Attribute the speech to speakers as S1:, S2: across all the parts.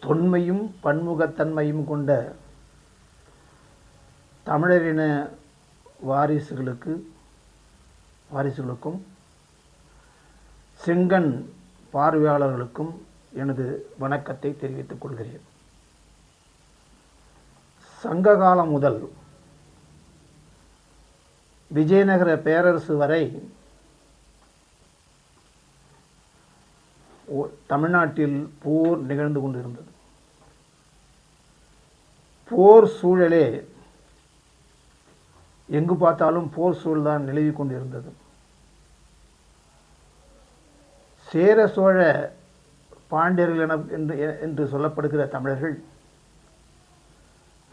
S1: தொன்மையும் பன்முகத்தன்மையும் கொண்ட தமிழரின வாரிசுகளுக்கு வாரிசுகளுக்கும் செங்கன் பார்வையாளர்களுக்கும் எனது வணக்கத்தை தெரிவித்துக் கொள்கிறேன். சங்ககாலம் முதல் விஜயநகர பேரரசு வரை தமிழ்நாட்டில் போர் நிகழ்ந்து கொண்டிருந்தது. போர் சூழலே எங்கு பார்த்தாலும் போர் சூழல் தான் நிலவி கொண்டிருந்தது. சேர சோழ பாண்டியர்கள் என என்று என்று சொல்லப்படுகிற தமிழர்கள்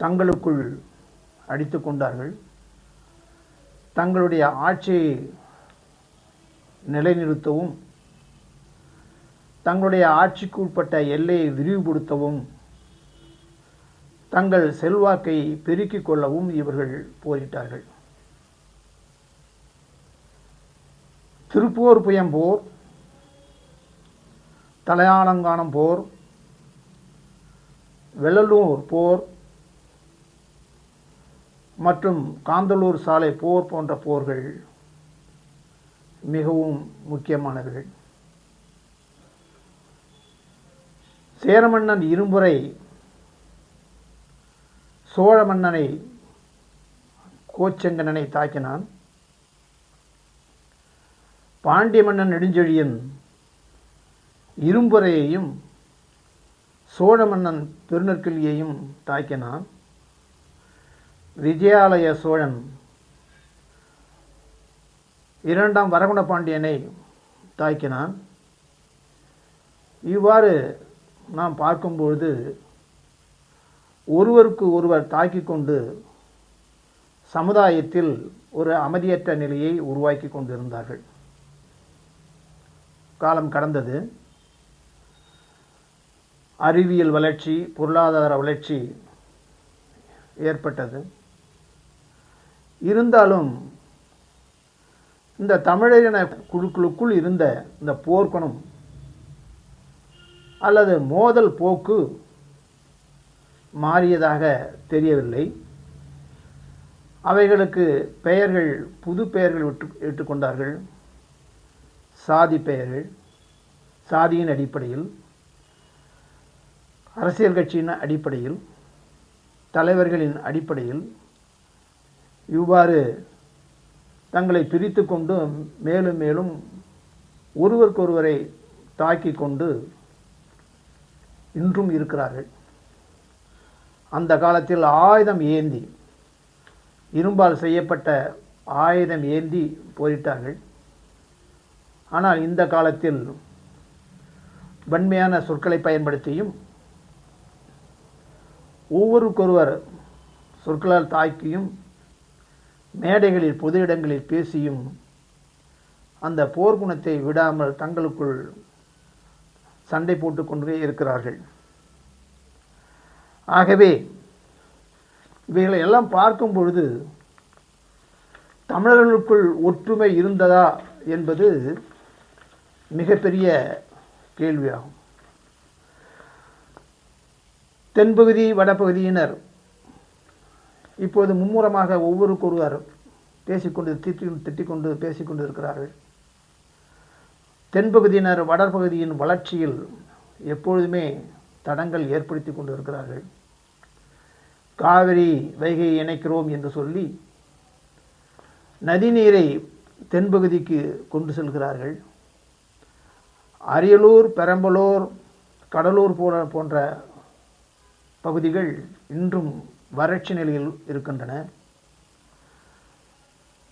S1: தங்களுக்குள் அடித்து கொண்டார்கள். தங்களுடைய ஆட்சியை நிலைநிறுத்தவும் தங்களுடைய ஆட்சிக்கு உட்பட்ட எல்லையை விரிவுபடுத்தவும் தங்கள் செல்வாக்கை பெருக்கிக் கொள்ளவும் இவர்கள் போரிட்டார்கள். திருப்போர் புயம் போர் தலையாலங்கானம் போர் வெள்ளலூர் போர் மற்றும் காந்தலூர் சாலை போர் போன்ற போர்கள் மிகவும் முக்கியமானவைகள். சேரமன்னன் இருமுறை சோழ மன்னனை கோச்செங்கனனை தாக்கினான். பாண்டிய மன்னன் நெடுஞ்செழியன் இரும்புரையையும் சோழ மன்னன் பெருநற்கிளியையும் தாக்கினான். விஜயாலய சோழன் இரண்டாம் வரகுண பாண்டியனை தாக்கினான். இவ்வாறு நாம் பார்க்கும்பொழுது ஒருவருக்கு ஒருவர் தாக்கிக் கொண்டு சமுதாயத்தில் ஒரு அமைதியற்ற நிலையை உருவாக்கி கொண்டிருந்தார்கள். காலம் கடந்தது. அறிவியல் வளர்ச்சி பொருளாதார வளர்ச்சி ஏற்பட்டது. இருந்தாலும் இந்த தமிழரின குழுக்களுக்குள் இருந்த இந்த போர்க்குணம் அல்லது மோதல் போக்கு மாறியதாக தெரியவில்லை. அவைகளுக்கு பெயர்கள் புது பெயர்கள் விட்டு ஏற்றுக்கொண்டார்கள். சாதி பெயர்கள் சாதியின் அடிப்படையில் அரசியல் கட்சியின் அடிப்படையில் தலைவர்களின் அடிப்படையில் இவ்வாறு தங்களை பிரித்து கொண்டு மேலும் மேலும் ஒருவருக்கொருவரை தாக்கி கொண்டு இன்றும் இருக்கிறார்கள். அந்த காலத்தில் ஆயுதம் ஏந்தி இரும்பால் செய்யப்பட்ட ஆயுதம் ஏந்தி போரிட்டார்கள். ஆனால் இந்த காலத்தில் வன்மையான சொற்களை பயன்படுத்தியும் ஒவ்வொருக்கொருவர் சொற்களால் தாக்கியும் மேடைகளில் பொது இடங்களில் பேசியும் அந்த போர்க்குணத்தை விடாமல் தங்களுக்குள் சண்டை போட்டுக்கொண்டே இருக்கிறார்கள். ஆகவே இவைகளை எல்லாம் பார்க்கும் பொழுது தமிழர்களுக்குள் ஒற்றுமை இருந்ததா என்பது மிகப்பெரிய கேள்வியாகும். தென்பகுதி வடபகுதியினர் இப்போது மும்முரமாக ஒவ்வொருக்கொருவர் பேசிக்கொண்டு திட்டி திட்டிக்கொண்டு பேசிக்கொண்டு இருக்கிறார்கள். தென்பகுதியினர் வடபகுதியின் வளர்ச்சியில் எப்பொழுதுமே தடங்கள் ஏற்படுத்தி கொண்டு இருக்கிறார்கள் காவிரி வைகையை இணைக்கிறோம் என்று சொல்லி நதிநீரை தென்பகுதிக்கு கொண்டு செல்கிறார்கள். அரியலூர் பெரம்பலூர் கடலூர் போல போன்ற பகுதிகள் இன்றும் வறட்சி நிலையில் இருக்கின்றன.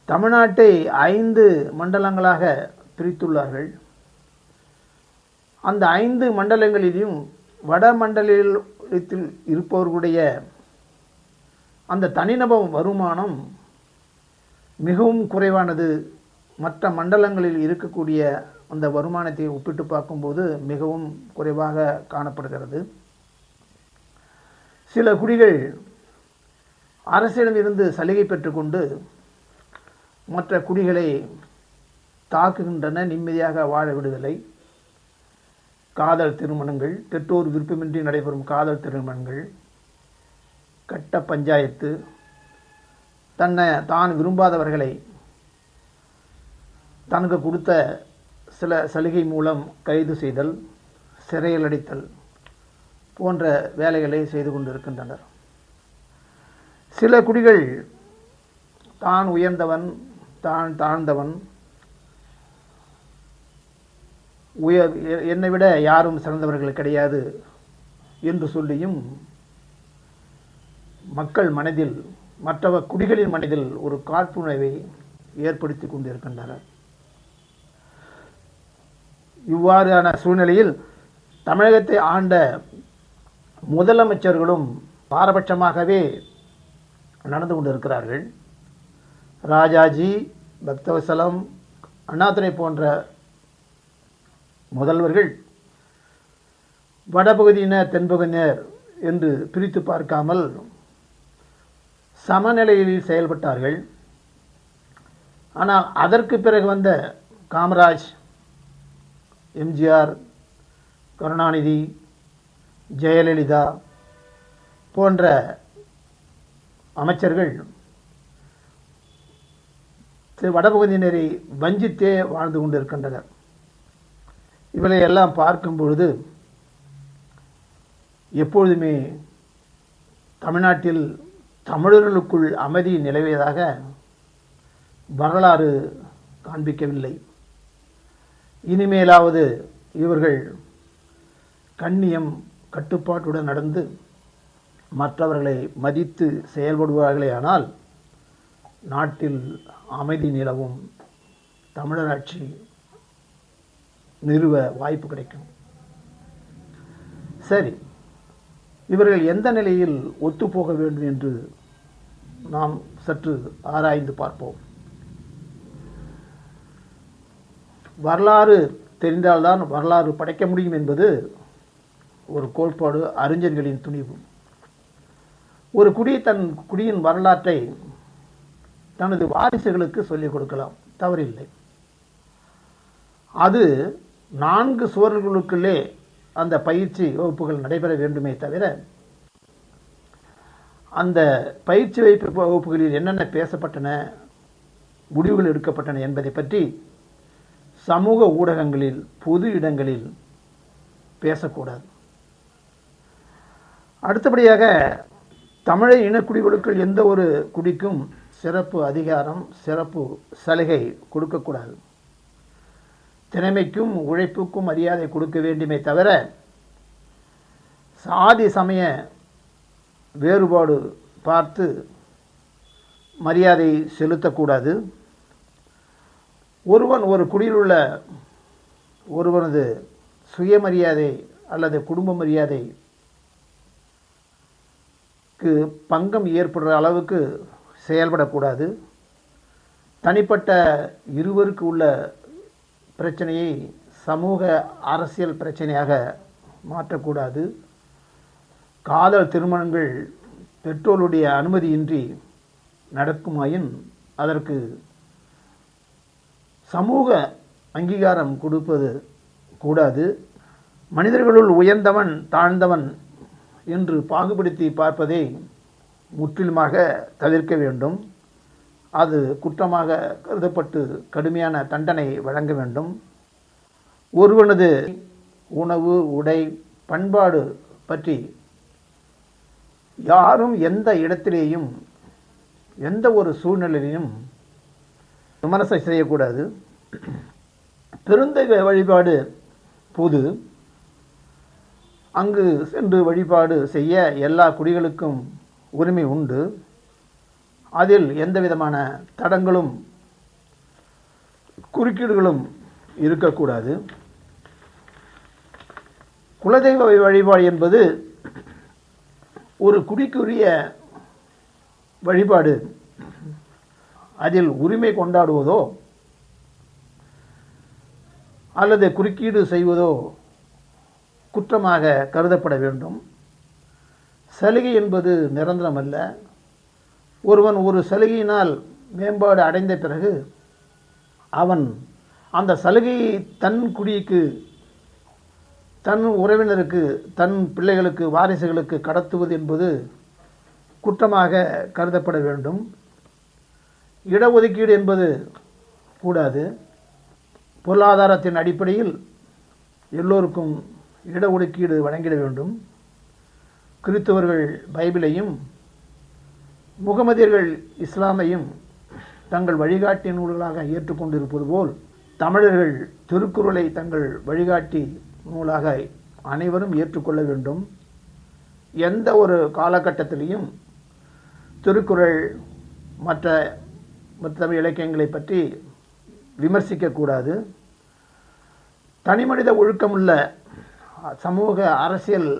S1: தமிழ்நாட்டை ஐந்து மண்டலங்களாக பிரித்துள்ளார்கள். அந்த ஐந்து மண்டலங்களிலும் வட மண்டலத்தில் இருப்பவர்களுடைய அந்த தனிநபர் வருமானம் மிகவும் குறைவானது. மற்ற மண்டலங்களில் இருக்கக்கூடிய அந்த வருமானத்தை ஒப்பிட்டு பார்க்கும்போது மிகவும் குறைவாக காணப்படுகிறது. சில குடிகள் அரசிடமிருந்து சலுகை பெற்றுக்கொண்டு மற்ற குடிகளை தாக்குகின்றன நிம்மதியாக வாழ விடுதலை காதல் திருமணங்கள் பெற்றோர் விருப்பமின்றி நடைபெறும் காதல் திருமணங்கள் கட்ட பஞ்சாயத்து தன்னை தான் விரும்பாதவர்களை தனக்கு கொடுத்த சில சலுகை மூலம் கைது செய்தல் சிறையில் அடித்தல் போன்ற வேலைகளை செய்து கொண்டிருக்கின்றனர். சில குடிகள் தான் உயர்ந்தவன் தான் தாழ்ந்தவன் உயர் எ- என்னை விட யாரும் சிறந்தவர்கள் கிடையாது என்று சொல்லியும் மக்கள் மனதில் மற்றவ குடிகளின் மனதில் ஒரு காழ்ப்புணர்வை ஏற்படுத்தி கொண்டிருக்கின்றனர். இவ்வாறான சூழ்நிலையில் தமிழகத்தை ஆண்ட முதலமைச்சர்களும் பாரபட்சமாகவே நடந்து கொண்டிருக்கிறார்கள். ராஜாஜி பக்தவசலம் அண்ணாதுரை போன்ற முதல்வர்கள் வடபகுதியினர் தென்பகுதியினர் என்று பிரித்து பார்க்காமல் சமநிலையில் செயல்பட்டார்கள். ஆனால் அதற்கு பிறகு வந்த காமராஜ் எம்ஜிஆர் கருணாநிதி ஜெயலலிதா போன்ற அமைச்சர்கள் வடபகுதியினரை வஞ்சித்தே வாழ்ந்து கொண்டிருக்கின்றனர். இவளை எல்லாம் பார்க்கும் பொழுது எப்பொழுதுமே தமிழ்நாட்டில் தமிழர்களுக்குள் அமைதி நிலவியதாக வரலாறு காண்பிக்கவில்லை. இனிமேலாவது இவர்கள் கண்ணியம் கட்டுப்பாட்டுடன் நடந்து மற்றவர்களை மதித்து செயல்படுவார்களே ஆனால் நாட்டில் அமைதி நிலவும் தமிழராட்சி நிறுவ வாய்ப்பு கிடைக்கும். சரி இவர்கள் எந்த நிலையில் ஒத்துப்போக வேண்டும் என்று நாம் சற்று ஆராய்ந்து பார்ப்போம். வரலாறு தெரிந்தால்தான் வரலாறு படைக்க முடியும் என்பது ஒரு கோட்பாடு அறிஞர்களின் துணிவு. ஒரு குடி தன் குடியின் வரலாற்றை தனது வாரிசுகளுக்கு சொல்லிக் கொடுக்கலாம். தவறில்லை. அது நான்கு சுவர்களுக்குள்ளே அந்த பயிற்சி வகுப்புகள் நடைபெற வேண்டுமே தவிர அந்த பயிற்சி வைப்பு வகுப்புகளில் என்னென்ன பேசப்பட்டன முடிவுகள் எடுக்கப்பட்டன என்பதை பற்றி சமூக ஊடகங்களில் பொது இடங்களில் பேசக்கூடாது. அடுத்தபடியாக தமிழை இனக்குடிகளுக்குள் எந்த ஒரு குடிக்கும் சிறப்பு அதிகாரம் சிறப்பு சலுகை கொடுக்கக்கூடாது. திறமைக்கும் உழைப்புக்கும் மரியாதை கொடுக்க வேண்டுமே தவிர சாதி சமய வேறுபாடு பார்த்து மரியாதை செலுத்தக்கூடாது. ஒருவன் ஒரு குடியில் உள்ள ஒருவனது சுயமரியாதை அல்லது குடும்ப மரியாதைக்கு பங்கம் ஏற்படுற அளவுக்கு செயல்படக்கூடாது. தனிப்பட்ட இருவருக்கு உள்ள பிரச்சனையை சமூக அரசியல் பிரச்சனையாக மாற்றக்கூடாது. காதல் திருமணங்கள் பெற்றோருடைய அனுமதியின்றி நடக்குமாயின் அதற்கு சமூக அங்கீகாரம் கொடுப்பது கூடாது. மனிதர்களுள் உயர்ந்தவன் தாழ்ந்தவன் என்று பாகுபடுத்தி பார்ப்பதை முற்றிலுமாக தவிர்க்க வேண்டும். அது குற்றமாக கருதப்பட்டு கடுமையான தண்டனை வழங்க வேண்டும். ஒருவனது உணவு உடை பண்பாடு பற்றி யாரும் எந்த இடத்திலேயும் எந்த ஒரு சூழ்நிலையிலும் விமர்சனம் செய்யக்கூடாது. பெருந்தெய்வ வழிபாடு போது அங்கு சென்று வழிபாடு செய்ய எல்லா குடிகளுக்கும் உரிமை உண்டு. அதில் எந்த விதமான தடங்களும் குறுக்கீடுகளும் இருக்கக்கூடாது. குலதெய்வ வழிபாடு என்பது ஒரு குடிக்குரிய வழிபாடு. அதில் உரிமை கொண்டாடுவதோ அல்லது குறுக்கீடு செய்வதோ குற்றமாக கருதப்பட வேண்டும். சலுகை என்பது நிரந்தரமல்ல. ஒருவன் ஒரு சலுகையினால் மேம்பாடு அடைந்த பிறகு அவன் அந்த சலுகையை தன் குடிக்கு தன் உறவினருக்கு தன் பிள்ளைகளுக்கு வாரிசுகளுக்கு கடத்துவது என்பது குற்றமாக கருதப்பட வேண்டும். இடஒதுக்கீடு என்பது கூடாது. பொருளாதாரத்தின் அடிப்படையில் எல்லோருக்கும் இடஒதுக்கீடு வழங்கிட வேண்டும். கிறிஸ்தவர்கள் பைபிளையும் முகமதியர்கள் இஸ்லாமையும் தங்கள் வழிகாட்டி நூல்களாக ஏற்றுக்கொண்டிருப்பது போல் தமிழர்கள் திருக்குறளை தங்கள் வழிகாட்டி நூலாக அனைவரும் ஏற்றுக்கொள்ள வேண்டும். எந்த ஒரு காலகட்டத்திலையும் திருக்குறள் மற்ற மற்ற தமிழ் இலக்கியங்களை பற்றி விமர்சிக்கக்கூடாது தனிமனித ஒழுக்கமுள்ள சமூக அரசியல்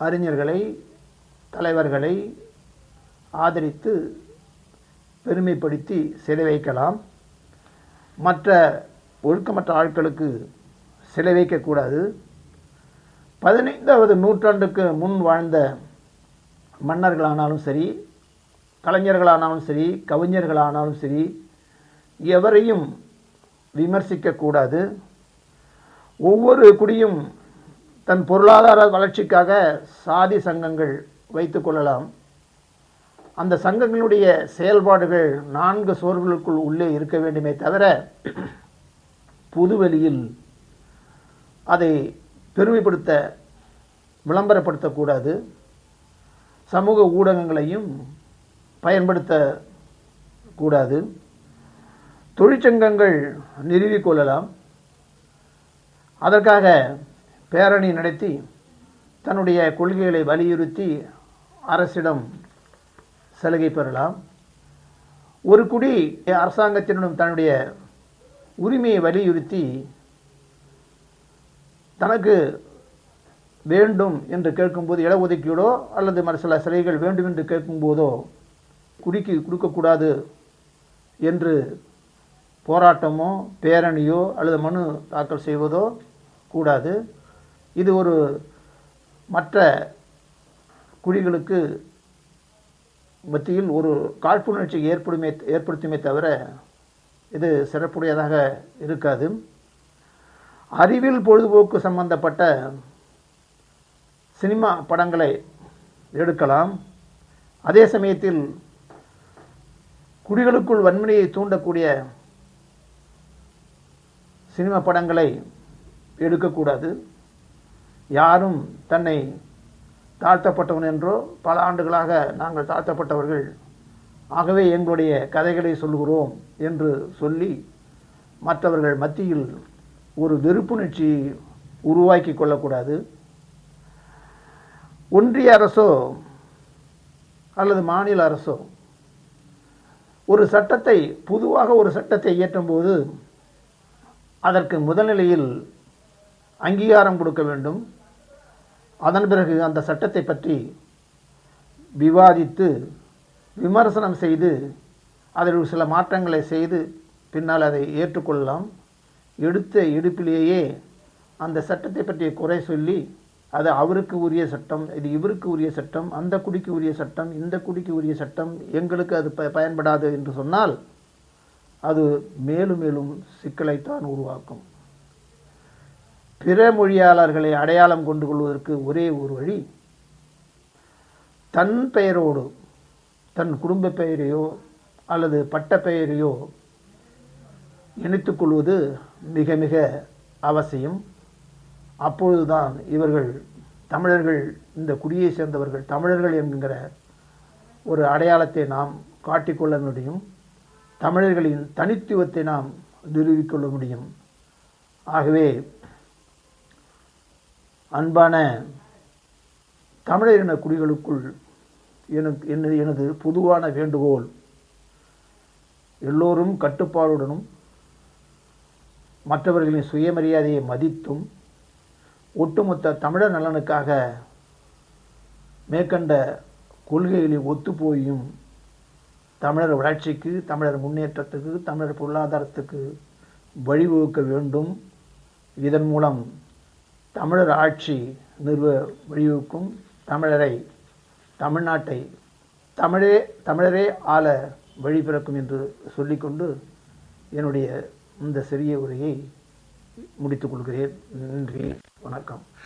S1: அறிஞர்களை தலைவர்களை ஆதரித்து பெருமைப்படுத்தி சிலை வைக்கலாம். மற்ற ஒழுக்கமற்ற ஆட்களுக்கு சிலை வைக்கக்கூடாது பதினைந்தாவது நூற்றாண்டுக்கு முன் வாழ்ந்த மன்னர்களானாலும் சரி கலைஞர்களானாலும் சரி கவிஞர்களானாலும் சரி எவரையும் விமர்சிக்கக்கூடாது ஒவ்வொரு குடியும் தன் பொருளாதார வளர்ச்சிக்காக சாதி சங்கங்கள் வைத்துக்கொள்ளலாம் அந்த சங்கங்களுடைய செயல்பாடுகள் நான்கு சோர்களுக்குள் உள்ளே இருக்க வேண்டுமே தவிர புதுவெளியில் அதை பெருமைப்படுத்த விளம்பரப்படுத்தக்கூடாது. சமூக ஊடகங்களையும் பயன்படுத்தக்கூடாது. தொழிற்சங்கங்கள் நிறுவிக்கொள்ளலாம் அதற்காக பேரணி நடத்தி தன்னுடைய கொள்கைகளை வலியுறுத்தி அரசிடம் சலுகை பெறலாம். ஒரு குடி அரசாங்கத்தினுடன் தன்னுடைய உரிமையை வலியுறுத்தி தனக்கு வேண்டும் என்று கேட்கும்போது இடஒதுக்கீடோ அல்லது மற்ற சில சிலைகள் வேண்டும் என்று கேட்கும்போதோ குடிக்கு கொடுக்கக்கூடாது என்று போராட்டமோ பேரணியோ அல்லது மனு தாக்கல் செய்வதோ கூடாது. இது ஒரு மற்ற குழிகளுக்கு மத்தியில் ஒரு காழ்ப்புணர்ச்சி ஏற்படுமே ஏற்படுத்துமே தவிர இது சிறப்புடையதாக இருக்காது. அறிவியல் பொழுதுபோக்கு சம்பந்தப்பட்ட சினிமா படங்களை எடுக்கலாம். அதே சமயத்தில் குடிகளுக்குள் வன்முறையை தூண்டக்கூடிய சினிமா படங்களை எடுக்கக்கூடாது. யாரும் தன்னை தாழ்த்தப்பட்டவன் என்றோ பல ஆண்டுகளாக நாங்கள் தாழ்த்தப்பட்டவர்கள். ஆகவே எங்களுடைய கதைகளை சொல்கிறோம் என்று சொல்லி மற்றவர்கள் மத்தியில் ஒரு வெறுப்புணர்ச்சி உருவாக்கி கொள்ளக்கூடாது. ஒன்றிய அரசோ அல்லது மாநில அரசோ ஒரு சட்டத்தை பொதுவாக ஒரு சட்டத்தை இயற்றும்போது அதற்கு முதல்நிலையில் அங்கீகாரம் கொடுக்க வேண்டும். அதன் பிறகு அந்த சட்டத்தை பற்றி விவாதித்து விமர்சனம் செய்து அதில் சில மாற்றங்களை செய்து பின்னால் அதை ஏற்றுக்கொள்ளலாம். எடுத்த எடுப்பிலேயே அந்த சட்டத்தை பற்றிய குறை சொல்லி அது அவருக்கு உரிய சட்டம் இது இவருக்கு உரிய சட்டம் அந்த குடிக்கு உரிய சட்டம் இந்த குடிக்கு உரிய சட்டம் எங்களுக்கு அது ப பயன்படாது என்று சொன்னால் அது மேலும் மேலும் சிக்கலைத்தான் உருவாக்கும். பிற மொழியாளர்களை அடையாளம் கொண்டு கொள்வதற்கு ஒரே ஒரு வழி தன் பெயரோடு தன் குடும்ப பெயரையோ அல்லது பட்ட பெயரையோ இணைத்துக்கொள்வது மிக மிக அவசியம். அப்பொழுதுதான் இவர்கள் தமிழர்கள் இந்த குடியை சேர்ந்தவர்கள் தமிழர்கள் என்கிற ஒரு அடையாளத்தை நாம் காட்டிக்கொள்ள முடியும். தமிழர்களின் தனித்துவத்தை நாம் நிரூபிக்கொள்ள முடியும். ஆகவே அன்பான தமிழரின குடிகளுக்குள் எனக்கு எனது எனது பொதுவான வேண்டுகோள் எல்லோரும் கட்டுப்பாடுடனும் மற்றவர்களின் சுயமரியாதையை மதித்தும் ஒட்டுமொத்த தமிழர் நலனுக்காக மேற்கண்ட கொள்கைகளில் ஒத்துப்போயும் தமிழர் வளர்ச்சிக்கு தமிழர் முன்னேற்றத்துக்கு தமிழர் பொருளாதாரத்துக்கு வழிவகுக்க வேண்டும். இதன் மூலம் தமிழர் ஆட்சி நிறுவ வழிவகுக்கும் தமிழரை தமிழ்நாட்டை தமிழே தமிழரே ஆள வழி பிறக்கும் என்று சொல்லிக்கொண்டு என்னுடைய இந்த சிறிய உரையை முடித்துக் கொள்கிறேன். நன்றி. வணக்கம்.